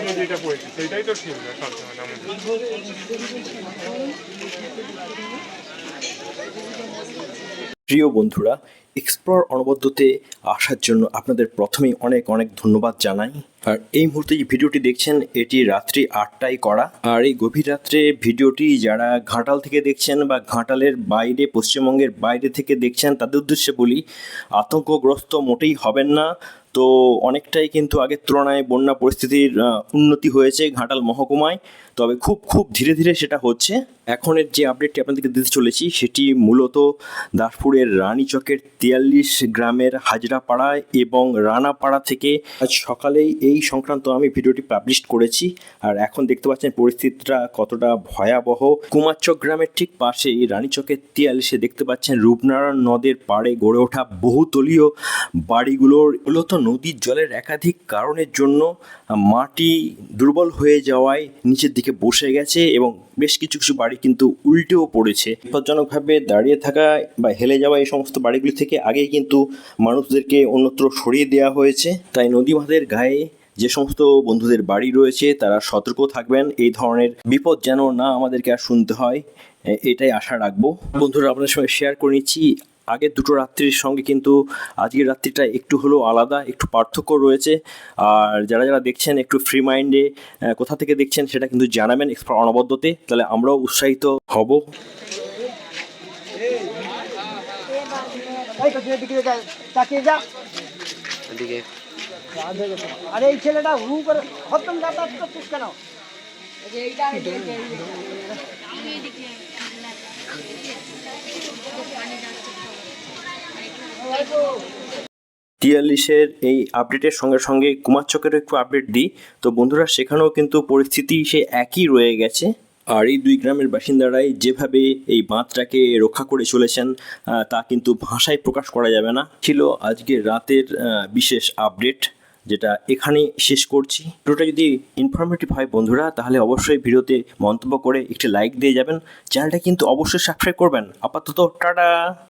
হ্যাঁ যেটা পড়েছে সেটাই তো ঠিক না সবসময় আমাদের। প্রিয় বন্ধুরা এক্সপ্লোর অনবদ্যতে আসার জন্য আপনাদের প্রথমেই অনেক অনেক ধন্যবাদ জানাই। আর এই মুহূর্তে যে ভিডিওটি দেখছেন, এটি রাত্রি আটটায় করা। আর এই গভীর রাত্রে ভিডিওটি যারা ঘাটাল থেকে দেখছেন বা ঘাটালের বাইরে, পশ্চিমবঙ্গের বাইরে থেকে দেখছেন, তাদের উদ্দেশ্যে বলি, আতঙ্কগ্রস্ত মোটেই হবেন না। তো অনেকটাই কিন্তু আগের তুলনায় বন্যা পরিস্থিতির উন্নতি হয়েছে ঘাটাল মহকুমায়। তবে খুব খুব ধীরে ধীরে সেটা হচ্ছে। এখনের যে আপডেটটি আপনাদেরকে দিতে চলেছি, সেটি মূলত দাসপুরের রানীচকের তিয়াল্লিশ গ্রামের হাজরাপাড়ায় এবং রানাপাড়া থেকে আজ সকালেই এই সংক্রান্ত আমি ভিডিওটি পাবলিশ করেছি। আর এখন দেখতে পাচ্ছেন পরিস্থিতিটা কতটা ভয়াবহ। কুমারচক গ্রামের ঠিক পাশেই রানীচকের তিয়াল্লিশে দেখতে পাচ্ছেন রূপনারায়ণ নদের পাড়ে গড়ে ওঠা বহুতলীয় বাড়িগুলোর মূলত নদীর জলের একাধিক কারণের জন্য মাটি দুর্বল হয়ে যাওয়ায় নিচের দিকে বসে গেছে এবং বেশ কিছু কিছু বাড়ি কিন্তু উল্টেও পড়েছে। বিপজ্জনকভাবে দাঁড়িয়ে থাকা বা হেলে যাওয়া এই সমস্ত বাড়িগুলি থেকে আগেই কিন্তু মানুষদেরকে অন্যত্র সরিয়ে দেওয়া হয়েছে। তাই নদী বাঁধের গায়ে যে সমস্ত বন্ধুদের বাড়ি রয়েছে, তারা সতর্ক থাকবেন। এই ধরনের বিপদ যেন না আমাদেরকে আর শুনতে হয় এটাই আশা রাখব। বন্ধুরা, আপনাদের সঙ্গে শেয়ার করে নিচ্ছি। আগের দুটো রাত্রির সঙ্গে কিন্তু আজকের রাত্রিটা একটু হলেও আলাদা একটু পার্থক্য রয়েছে। আর যারা যারা দেখছেন একটু ফ্রি মাইন্ডে কোথা থেকে দেখছেন সেটা কিন্তু জানাবেন অনবদ্যতে। তাহলে আমরাও উৎসাহিত হব। এই তো দিকে যা তাকিয়ে যা। এদিকে। আরে এই ছেলেটা হু করে খতম যাতায়াত করছিস কেন? তিয়াল্লিশের এই আপডেটের সঙ্গে সঙ্গে কুমারচকেরও একটু আপডেট দিই। তো বন্ধুরা, সেখানেও কিন্তু পরিস্থিতি সে একই রয়ে গেছে। আর এই দুই গ্রামের বাসিন্দারাই যেভাবে এই বাঁধটাকে রক্ষা করে চলেছেন তা কিন্তু ভাষায় প্রকাশ করা যাবে না। ছিল আজকে রাতের বিশেষ আপডেট যেটা এখানে শেষ করছি। ভিডিওটা যদি ইনফরমেটিভ হয় বন্ধুরা, তাহলে অবশ্যই ভিডিওতে মন্তব্য করে একটি লাইক দিয়ে যাবেন। চ্যানেলটা কিন্তু অবশ্যই সাবস্ক্রাইব করবেন। আপাতত টাটা!